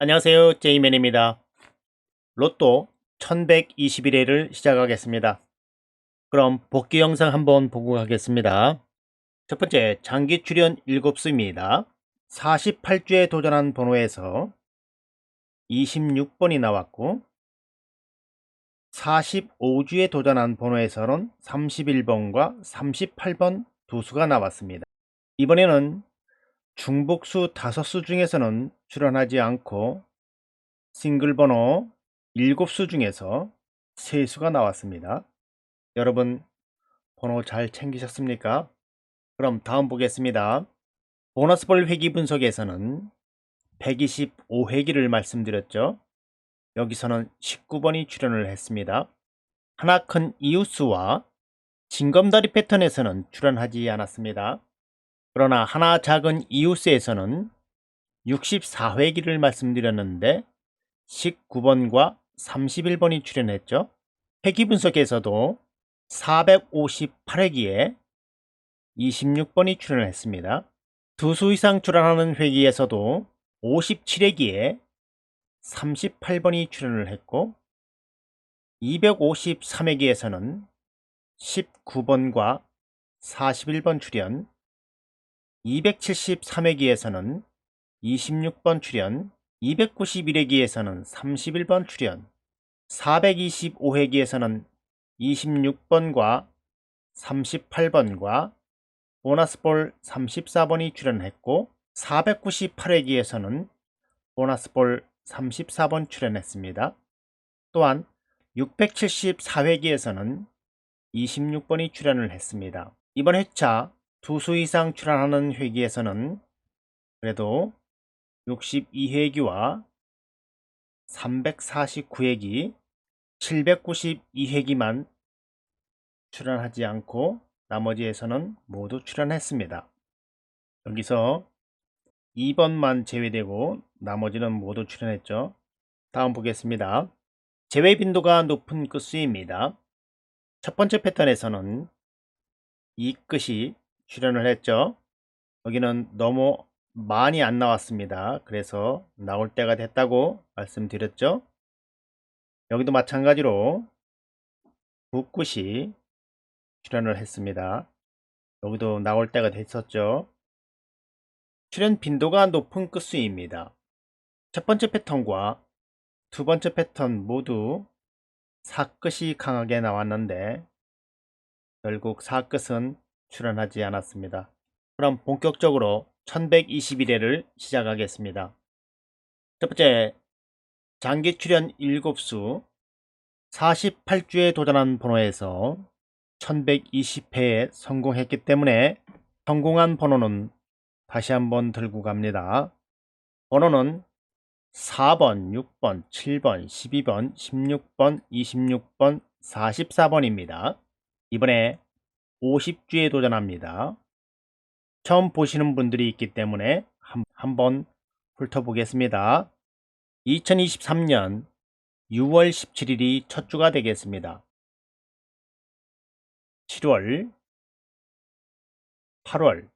안녕하세요. 제이맨입니다. 로또 1121회를 시작하겠습니다. 그럼 복귀 영상 한번 보고 가겠습니다. 첫 번째, 장기 출연 7수입니다. 48주에 도전한 번호에서 26번이 나왔고 45주에 도전한 번호에서는 31번과 38번 두 수가 나왔습니다. 이번에는 중복수 5수 중에서는 출연하지 않고 싱글 번호 7수 중에서 3수가 나왔습니다. 여러분 번호 잘 챙기셨습니까? 그럼 다음 보겠습니다. 보너스볼 회기 분석에서는 125회기를 말씀드렸죠. 여기서는 19번이 출연을 했습니다. 하나 큰 이웃수와 징검다리 패턴에서는 출연하지 않았습니다. 그러나 하나 작은 이웃수에서는 64회기를 말씀드렸는데 19번과 31번이 출연했죠. 회기 분석에서도 458회기에 26번이 출연을 했습니다. 두 수 이상 출연하는 회기에서도 57회기에 38번이 출연을 했고 253회기에서는 19번과 41번 출연 273회기에서는 26번 출연 291회기에서는 31번 출연 425회기에서는 26번과 38번과 보너스볼 34번이 출연했고 498회기에서는 보너스볼 34번 출연했습니다. 또한 674회기에서는 26번이 출연을 했습니다. 이번 회차 두 수 이상 출연하는 회기에서는 그래도 62회기와 349회기, 792회기만 출연하지 않고 나머지에서는 모두 출연했습니다. 여기서 2번만 제외되고 나머지는 모두 출연했죠. 다음 보겠습니다. 제외 빈도가 높은 끝수입니다. 첫 번째 패턴에서는 이 끝이 출연을 했죠. 여기는 너무 많이 안 나왔습니다. 그래서 나올 때가 됐다고 말씀드렸죠. 여기도 마찬가지로 북굿이 출연을 했습니다. 여기도 나올 때가 됐었죠. 출연 빈도가 높은 끝수입니다. 첫 번째 패턴과 두 번째 패턴 모두 사끝이 강하게 나왔는데 결국 사끝은 출연하지 않았습니다. 그럼 본격적으로 1121회를 시작하겠습니다. 첫 번째, 장기 출연 7수 48주에 도전한 번호에서 1120회에 성공했기 때문에 성공한 번호는 다시 한번 들고 갑니다. 번호는 4번, 6번, 7번, 12번, 16번, 26번, 44번입니다. 이번에 50주에 도전합니다. 처음 보시는 분들이 있기 때문에 한, 한번 훑어보겠습니다. 2023년 6월 17일이 첫 주가 되겠습니다. 7월, 8월,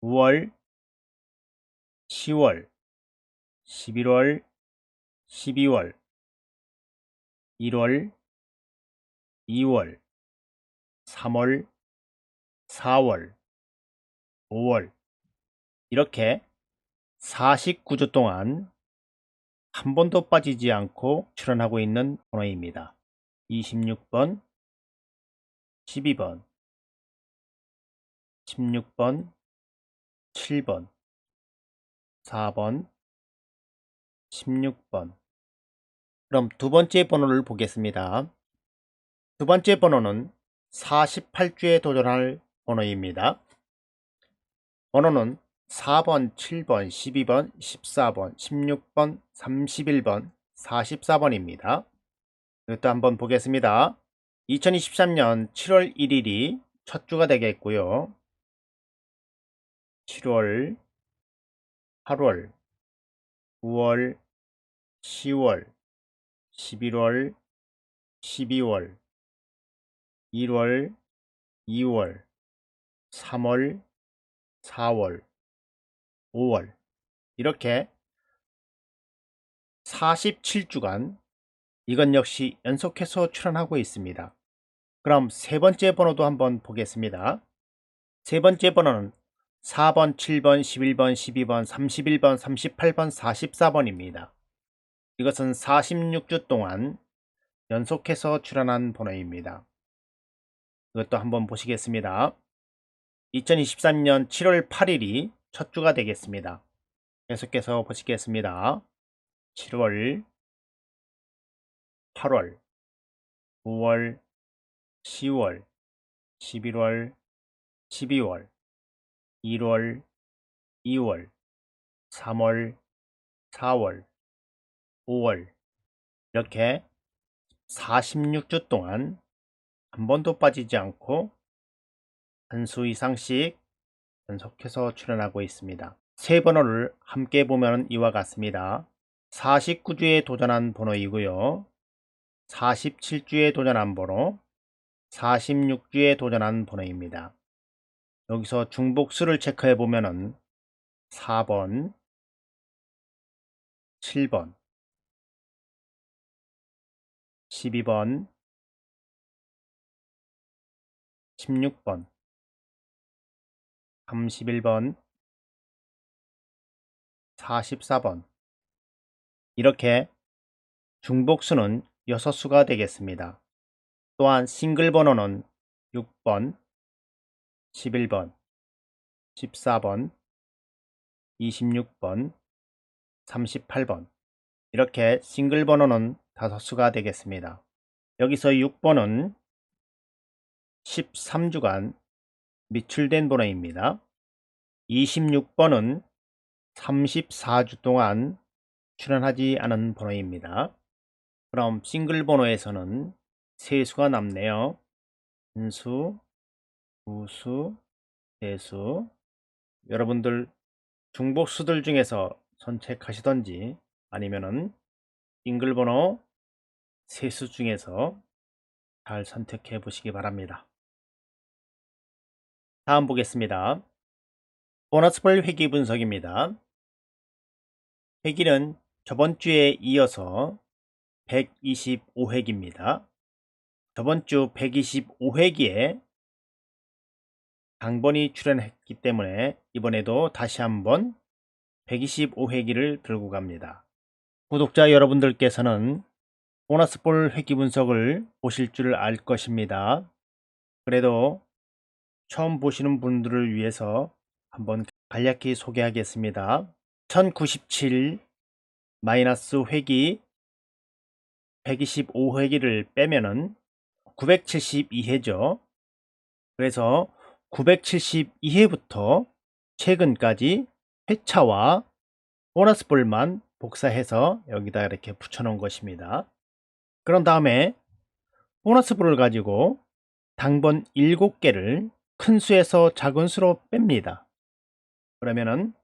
9월, 10월, 11월, 12월, 1월, 2월, 3월, 4월, 5월 이렇게 49주 동안 한 번도 빠지지 않고 출연하고 있는 번호입니다. 26번, 12번, 16번, 7번, 4번, 16번. 그럼 두 번째 번호를 보겠습니다. 두 번째 번호는 48주에 도전할 번호입니다. 번호는 4번, 7번, 12번, 14번, 16번, 31번, 44번입니다. 이것도 한번 보겠습니다. 2023년 7월 1일이 첫 주가 되겠고요. 7월, 8월, 9월, 10월, 11월, 12월, 1월, 2월, 3월, 4월, 5월 이렇게 47주간 이건 역시 연속해서 출연하고 있습니다. 그럼 세 번째 번호도 한번 보겠습니다. 세 번째 번호는 4번, 7번, 11번, 12번, 31번, 38번, 44번입니다. 이것은 46주 동안 연속해서 출연한 번호입니다. 이것도 한번 보시겠습니다. 2023년 7월 8일이 첫 주가 되겠습니다. 계속해서 보시겠습니다. 7월, 8월, 9월, 10월, 11월, 12월, 1월, 2월, 3월, 4월, 5월 이렇게 46주 동안 한 번도 빠지지 않고 한 수 이상씩 연속해서 출연하고 있습니다. 세 번호를 함께 보면 이와 같습니다. 49주에 도전한 번호이고요. 47주에 도전한 번호, 46주에 도전한 번호입니다. 여기서 중복수를 체크해 보면은 4번, 7번, 12번, 16번, 31번, 44번 이렇게 중복수는 6수가 되겠습니다. 또한 싱글 번호는 6번, 11번, 14번, 26번, 38번 이렇게 싱글 번호는 5수가 되겠습니다. 여기서 6번은 13주간 미출된 번호입니다. 26번은 34주 동안 출연하지 않은 번호입니다. 그럼 싱글 번호에서는 세 수가 남네요. 한수, 두수, 세수. 여러분들 중복수들 중에서 선택하시던지 아니면은 싱글 번호 세수 중에서 잘 선택해 보시기 바랍니다. 다음 보겠습니다. 보너스볼 회기 분석입니다. 회기는 저번 주에 이어서 125회기입니다. 저번 주 125회기에 당번이 출연했기 때문에 이번에도 다시 한번 125회기를 들고 갑니다. 구독자 여러분들께서는 보너스볼 회기 분석을 보실 줄 알 것입니다. 그래도 처음 보시는 분들을 위해서 한번 간략히 소개하겠습니다. 1097 마이너스 회기 125회기를 빼면은 972회죠. 그래서 972회부터 최근까지 회차와 보너스볼만 복사해서 여기다 이렇게 붙여놓은 것입니다. 그런 다음에 보너스볼을 가지고 당번 7개를 큰 수에서 작은 수로 뺍니다. 그러면은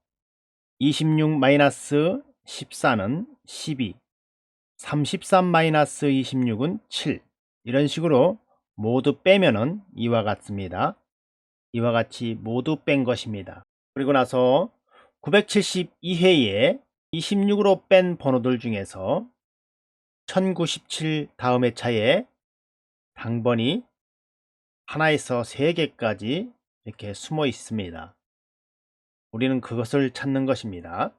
26-14는 12, 33-26은 7 이런 식으로 모두 빼면은 이와 같습니다. 이와 같이 모두 뺀 것입니다. 그리고 나서 972회에 26으로 뺀 번호들 중에서 1097 다음 회차에 당번이 하나에서 3개까지 이렇게 숨어 있습니다. 우리는 그것을 찾는 것입니다.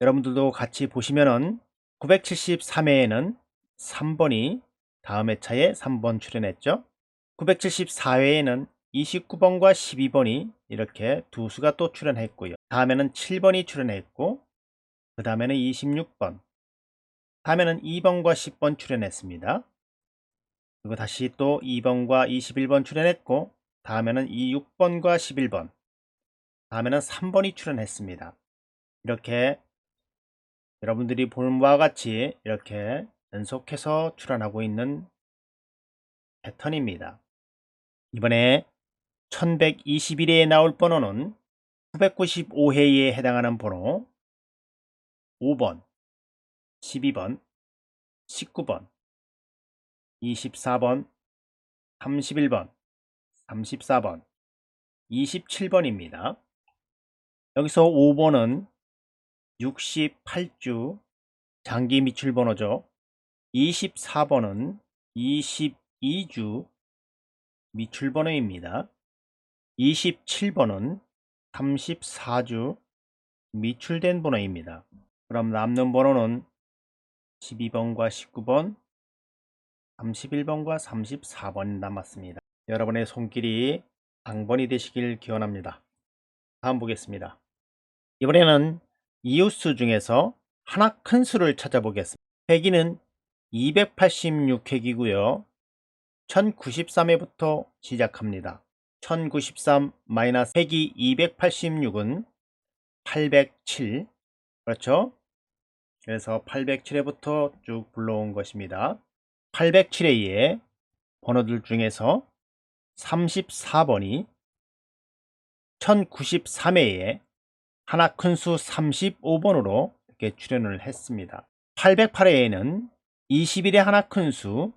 여러분들도 같이 보시면은 973회에는 3번이 다음 회차에 3번 출연했죠. 974회에는 29번과 12번이 이렇게 두 수가 또 출연했고요. 다음에는 7번이 출연했고 그 다음에는 26번 다음에는 2번과 10번 출연했습니다. 그리고 다시 또 2번과 21번 출연했고 다음에는 이 6번과 11번 다음에는 3번이 출연했습니다. 이렇게 여러분들이 보는 바와 같이 이렇게 연속해서 출연하고 있는 패턴입니다. 이번에 1121회에 나올 번호는 995회에 해당하는 번호 5번, 12번, 19번, 24번, 31번, 34번, 27번입니다. 여기서 5번은 68주 장기 미출 번호죠. 24번은 22주 미출 번호입니다. 27번은 34주 미출된 번호입니다. 그럼 남는 번호는 12번과 19번, 31번과 34번 남았습니다. 여러분의 손길이 당번이 되시길 기원합니다. 다음 보겠습니다. 이번에는 이웃수 중에서 하나 큰 수를 찾아보겠습니다. 회기는 286회기고요. 1093회부터 시작합니다. 1093 마이너스 회기 286은 807 그렇죠? 그래서 807회부터 쭉 불러온 것입니다. 807회의 번호들 중에서 34번이 1093회에 하나 큰 수 35번으로 이렇게 출연을 했습니다. 808회에는 21의 하나 큰 수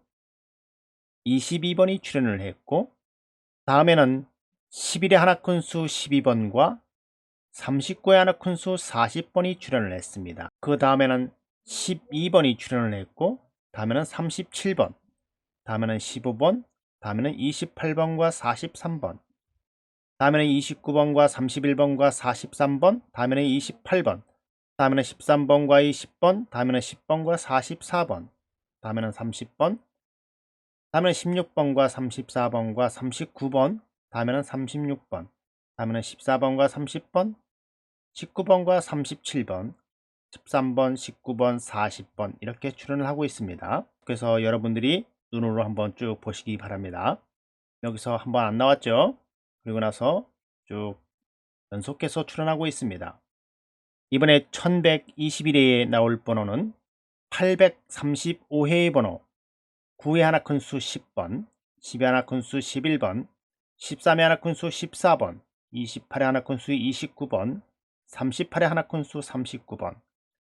22번이 출연을 했고 다음에는 11의 하나 큰 수 12번과 39의 하나 큰 수 40번이 출연을 했습니다. 그 다음에는 12번이 출연을 했고 다음에는 37번 다음에는 15번 다음에는 28번과 43번 다음에는 29번과 31번과 43번 다음에는 28번 다음에는 13번과 20번 다음에는 10번과 44번 다음에는 30번 다음에는 16번과 34번과 39번 다음에는 36번 다음에는 14번과 30번 19번과 37번 13번, 19번, 40번 이렇게 출연을 하고 있습니다. 그래서 여러분들이 눈으로 한번 쭉 보시기 바랍니다. 여기서 한번 안 나왔죠? 그리고 나서 쭉 연속해서 출연하고 있습니다. 이번에 1121회에 나올 번호는 835회의 번호 9의 하나 큰수 10번 10의 하나 큰수 11번 13의 하나 큰수 14번 28의 하나 큰수 29번 38의 하나 큰수 39번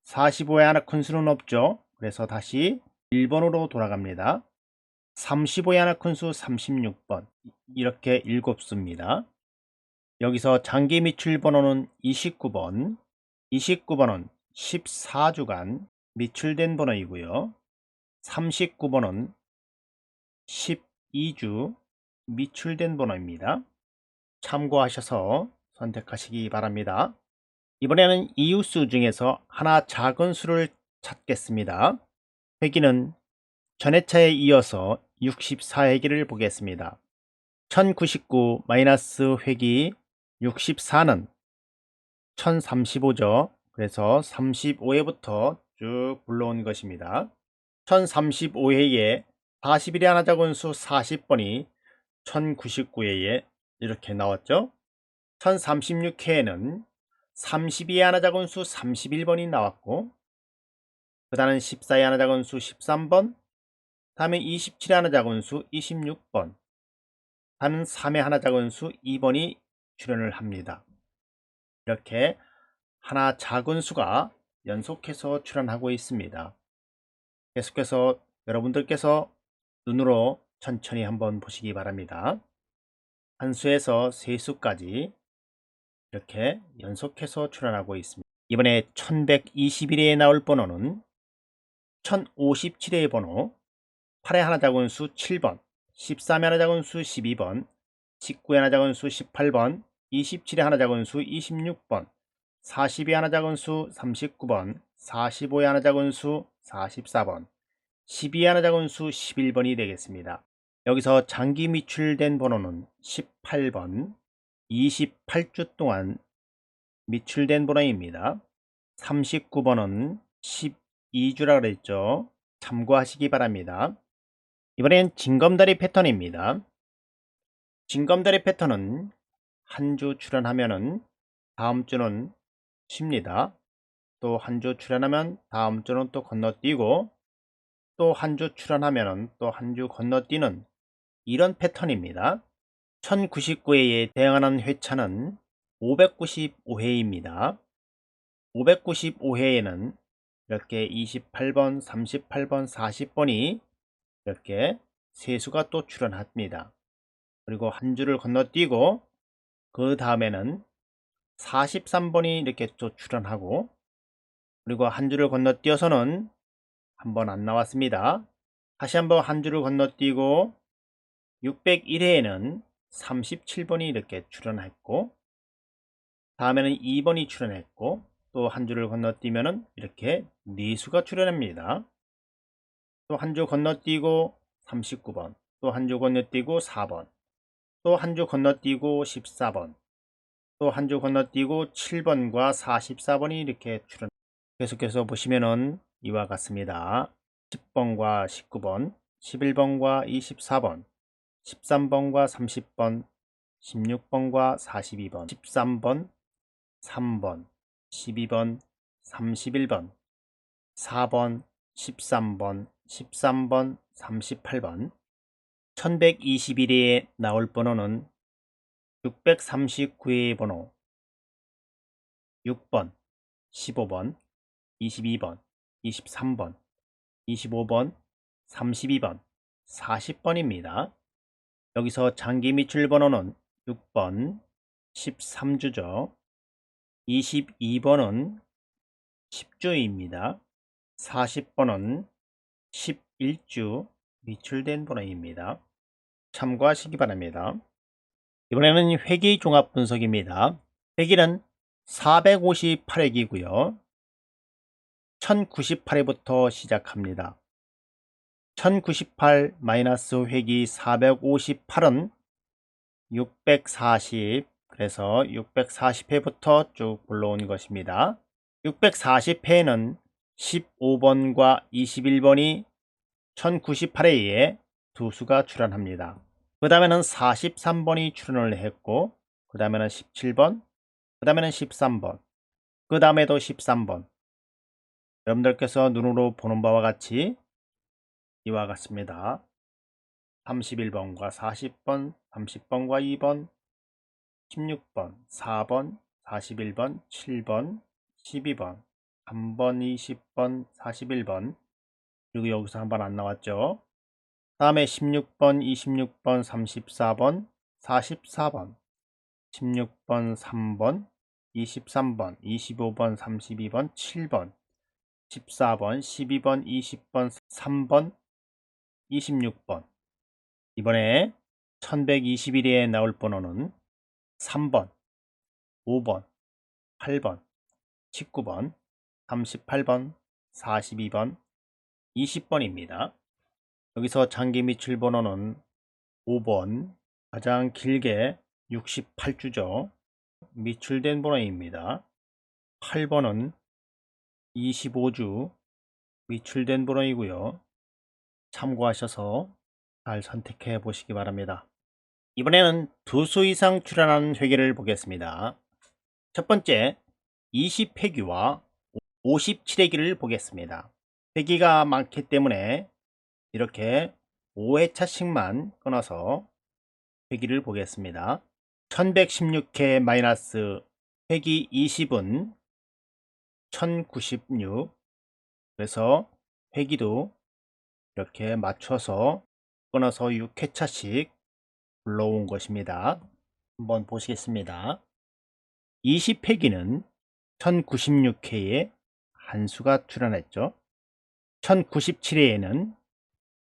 45의 하나 큰 수는 없죠. 그래서 다시 1번으로 돌아갑니다. 35의 하나 큰 수 36번. 이렇게 7수입니다. 여기서 장기 미출 번호는 29번. 29번은 14주간 미출된 번호이고요. 39번은 12주 미출된 번호입니다. 참고하셔서 선택하시기 바랍니다 이번에는 이웃수 중에서 하나 작은 수를 찾겠습니다 회기는 전회차에 이어서 64회기를 보겠습니다. 1099 마이너스 회기 64는 1035죠. 그래서 35회부터 쭉 불러온 것입니다. 1035회에 41의 하나 작은 수 40번이 1099회에 이렇게 나왔죠. 1036회에는 32의 하나 작은 수 31번이 나왔고 그 다음은 14의 하나 작은 수 13번 다음에 27의 하나 작은 수 26번 다음은 3의 하나 작은 수 2번이 출연을 합니다. 이렇게 하나 작은 수가 연속해서 출연하고 있습니다. 계속해서 여러분들께서 눈으로 천천히 한번 보시기 바랍니다. 한 수에서 세 수까지 이렇게 연속해서 출연하고 있습니다. 이번에 1121회에 나올 번호는 1057회의 번호 8의 하나 작은 수 7번 13의 하나 작은 수 12번 19의 하나 작은 수 18번 27의 하나 작은 수 26번 40의 하나 작은 수 39번 45의 하나 작은 수 44번 12의 하나 작은 수 11번이 되겠습니다. 여기서 장기 미출된 번호는 18번 28주 동안 미출된 번호입니다. 39번은 12주라 그랬죠. 참고하시기 바랍니다. 이번엔 징검다리 패턴입니다. 징검다리 패턴은 한 주 출연하면은 다음 주는 쉽니다. 또 한 주 출연하면 다음 주는 또 건너뛰고 또 한 주 출연하면은 또 한 주 건너뛰는 이런 패턴입니다. 1099회에 대응하는 회차는 595회입니다. 595회에는 이렇게 28번, 38번, 40번이 이렇게 세수가 또 출현합니다. 그리고 한 줄을 건너뛰고 그 다음에는 43번이 이렇게 또 출현하고 그리고 한 줄을 건너뛰어서는 한 번 안 나왔습니다. 다시 한번 한 줄을 건너뛰고 601회에는 37번이 이렇게 출연했고 다음에는 2번이 출연했고 또 한 줄을 건너뛰면은 이렇게 네 수가 출연합니다. 또 한 줄 건너뛰고 39번, 또 한 줄 건너뛰고 4번, 또 한 줄 건너뛰고 14번, 또 한 줄 건너뛰고 7번과 44번이 이렇게 출연. 계속해서 보시면은 이와 같습니다. 10번과 19번, 11번과 24번, 13번과 30번, 16번과 42번, 13번, 3번, 12번, 31번, 4번, 13번, 13번, 38번, 1121회에 나올 번호는 639회의 번호 6번, 15번, 22번, 23번, 25번, 32번, 40번입니다. 여기서 장기 미출 번호는 6번 13주죠. 22번은 10주입니다. 40번은 11주 미출된 번호입니다. 참고하시기 바랍니다. 이번에는 회계 종합 분석입니다. 회계는 458회기고요. 1098회부터 시작합니다. 1098 마이너스 회기 458은 640 그래서 640회부터 쭉 불러온 것입니다. 640회에는 15번과 21번이 1098회에 두 수가 출연합니다. 그 다음에는 43번이 출연을 했고 그 다음에는 17번 그 다음에는 13번 그 다음에도 13번 여러분들께서 눈으로 보는 바와 같이 이와 같습니다. 31번과 40번, 30번과 2번, 16번, 4번, 41번, 7번, 12번, 3번, 20번, 41번 그리고 여기서 한 번 안 나왔죠. 다음에 16번, 26번, 34번, 44번, 16번, 3번, 23번, 25번, 32번, 7번, 14번, 12번, 20번, 3번, 26번. 이번에 1121회에 나올 번호는 3번, 5번, 8번, 19번, 38번, 42번, 20번입니다. 여기서 장기 미출 번호는 5번, 가장 길게 68주죠. 미출된 번호입니다. 8번은 25주 미출된 번호이고요. 참고하셔서 잘 선택해 보시기 바랍니다. 이번에는 두 수 이상 출연한 회계를 보겠습니다. 첫 번째 20회기와 57회기를 보겠습니다. 회기가 많기 때문에 이렇게 5회차씩만 끊어서 회기를 보겠습니다. 1116회 마이너스 회기 20은 1096 그래서 회기도 이렇게 맞춰서 끊어서 6회차씩 불러온 것입니다. 한번 보시겠습니다. 20회기는 1096회에 한 수가 출연했죠. 1097회에는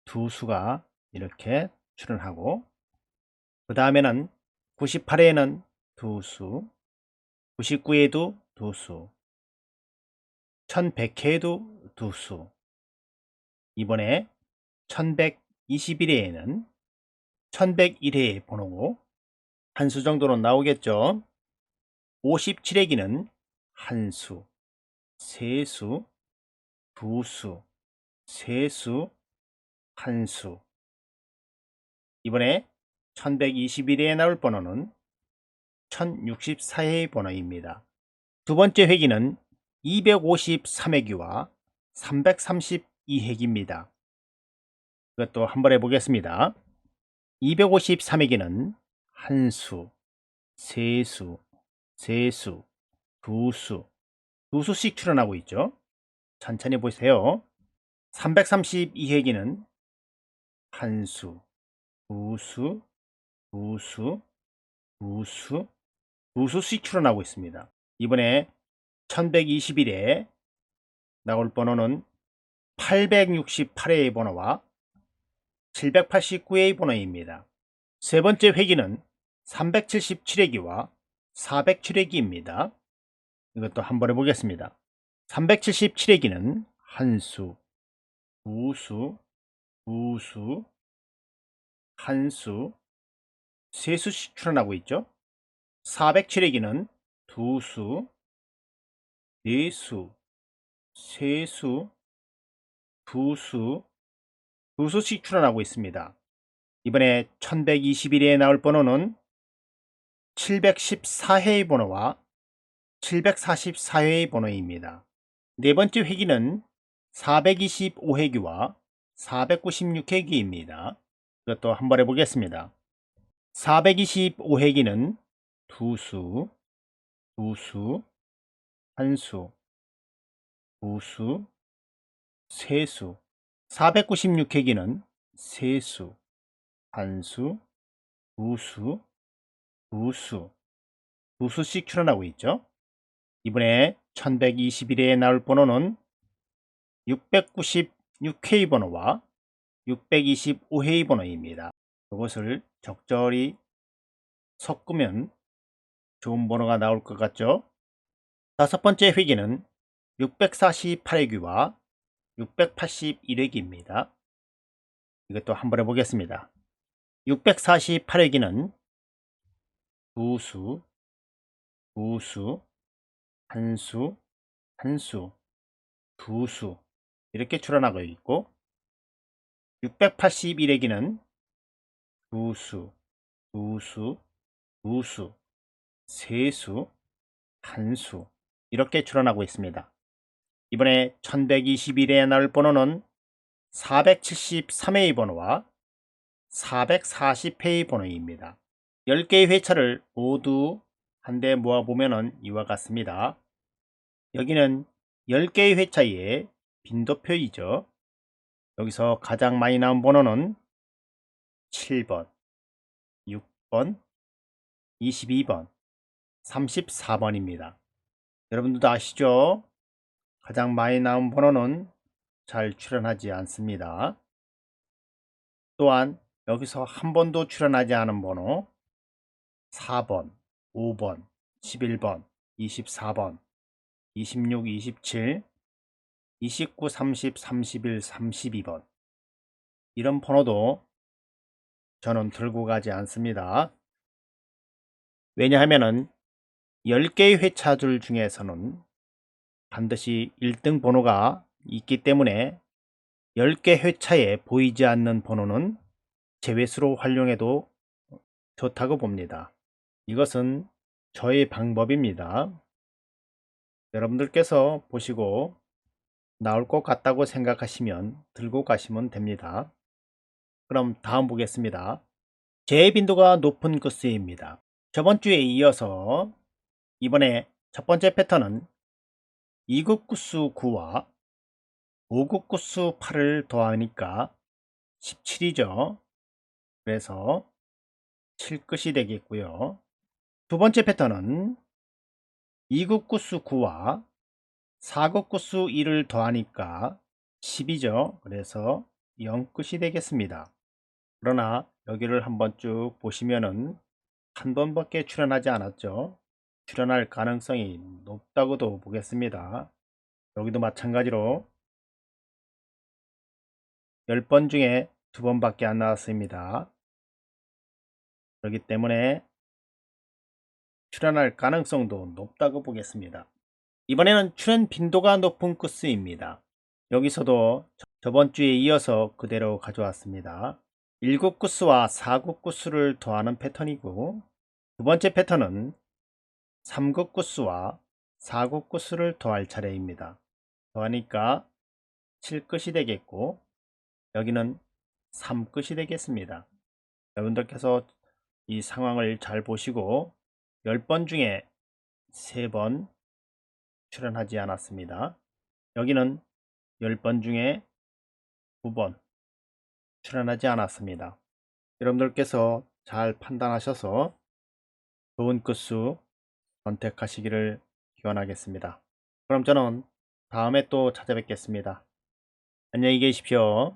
두 수가 이렇게 출연하고 그 다음에는 98회에는 두 수, 99회에도 두 수, 1100회에도 두 수, 이번에 1121회에는 1101회의 번호고 한 수 정도는 나오겠죠. 57회기는 한 수, 세 수, 두 수, 세 수, 한 수. 이번에 1121회에 나올 번호는 1064회의 번호입니다. 두 번째 회기는 253회기와 332회기입니다. 이것도 한번 해보겠습니다. 253회기는 한 수, 세 수, 세 수, 두 수, 두 수씩 출연하고 있죠. 천천히 보세요. 332회기는 한 수, 두 수, 두 수, 두 수, 두 수씩 출연하고 있습니다. 이번에 1121회 나올 번호는 868회의 번호와 789회의 번호입니다. 세 번째 회기는 377회기와 407회기입니다. 이것도 한번 해보겠습니다. 377회기는 한수, 우수, 우수, 한 수, 세 수씩 출현하고 있죠. 407회기는 두 수, 네 수, 세 수, 두 수, 두수씩 출현하고 있습니다. 이번에 1121회에 나올 번호는 714회의 번호와 744회의 번호입니다. 네 번째 회기는 425회기와 496회기입니다. 이것도 한번 해보겠습니다. 425회기는 두 수, 두 수, 한 수, 두 수, 세 수. 496회기는 세수, 한수, 두수, 두수, 두수씩 출현하고 있죠. 이번에 1121회에 나올 번호는 696회의 번호와 625회의 번호입니다. 이것을 적절히 섞으면 좋은 번호가 나올 것 같죠? 다섯 번째 회기는 648회기와 681회기입니다. 이것도 한번 해보겠습니다. 648회기는 두수, 두수, 한수, 한수, 두수 이렇게 출현하고 있고 681회기는 두수, 두수, 두수, 세수, 한수 이렇게 출현하고 있습니다. 이번에 1121회에 나올 번호는 473회의 번호와 440회의 번호입니다. 10개의 회차를 모두 한데 모아보면 이와 같습니다. 여기는 10개의 회차의 빈도표이죠. 여기서 가장 많이 나온 번호는 7번, 6번, 22번, 34번입니다. 여러분들도 아시죠? 가장 많이 나온 번호는 잘 출현하지 않습니다. 또한 여기서 한 번도 출현하지 않은 번호 4번, 5번, 11번, 24번, 26, 27, 29, 30, 31, 32번 이런 번호도 저는 들고 가지 않습니다. 왜냐하면 10개의 회차들 중에서는 반드시 1등 번호가 있기 때문에 10개 회차에 보이지 않는 번호는 제외수로 활용해도 좋다고 봅니다. 이것은 저의 방법입니다. 여러분들께서 보시고 나올 것 같다고 생각하시면 들고 가시면 됩니다. 그럼 다음 보겠습니다. 제 빈도가 높은 끝수입니다. 저번 주에 이어서 이번에 첫 번째 패턴은 2급 구수 9와 5급 구수 8을 더하니까 17이죠. 그래서 7끝이 되겠고요. 두 번째 패턴은 2급 구수 9와 4급 구수 1을 더하니까 10이죠. 그래서 0끝이 되겠습니다. 그러나 여기를 한번 쭉 보시면은 한 번밖에 출연하지 않았죠. 출연할 가능성이 높다고도 보겠습니다. 여기도 마찬가지로 10번 중에 2번밖에 안 나왔습니다. 그렇기 때문에 출연할 가능성도 높다고 보겠습니다. 이번에는 출연 빈도가 높은 코스입니다. 여기서도 저번 주에 이어서 그대로 가져왔습니다. 1국 코스와 4국 코스를 더하는 패턴이고 두 번째 패턴은 3국 코스와 4국 코스를 더할 차례입니다. 더하니까 7끝이 되겠고 여기는 3끝이 되겠습니다. 여러분들께서 이 상황을 잘 보시고 10번 중에 3번 출연하지 않았습니다. 여기는 10번 중에 9번 출연하지 않았습니다. 여러분들께서 잘 판단하셔서 좋은 끝수 선택하시기를 기원하겠습니다. 그럼 저는 다음에 또 찾아뵙겠습니다. 안녕히 계십시오.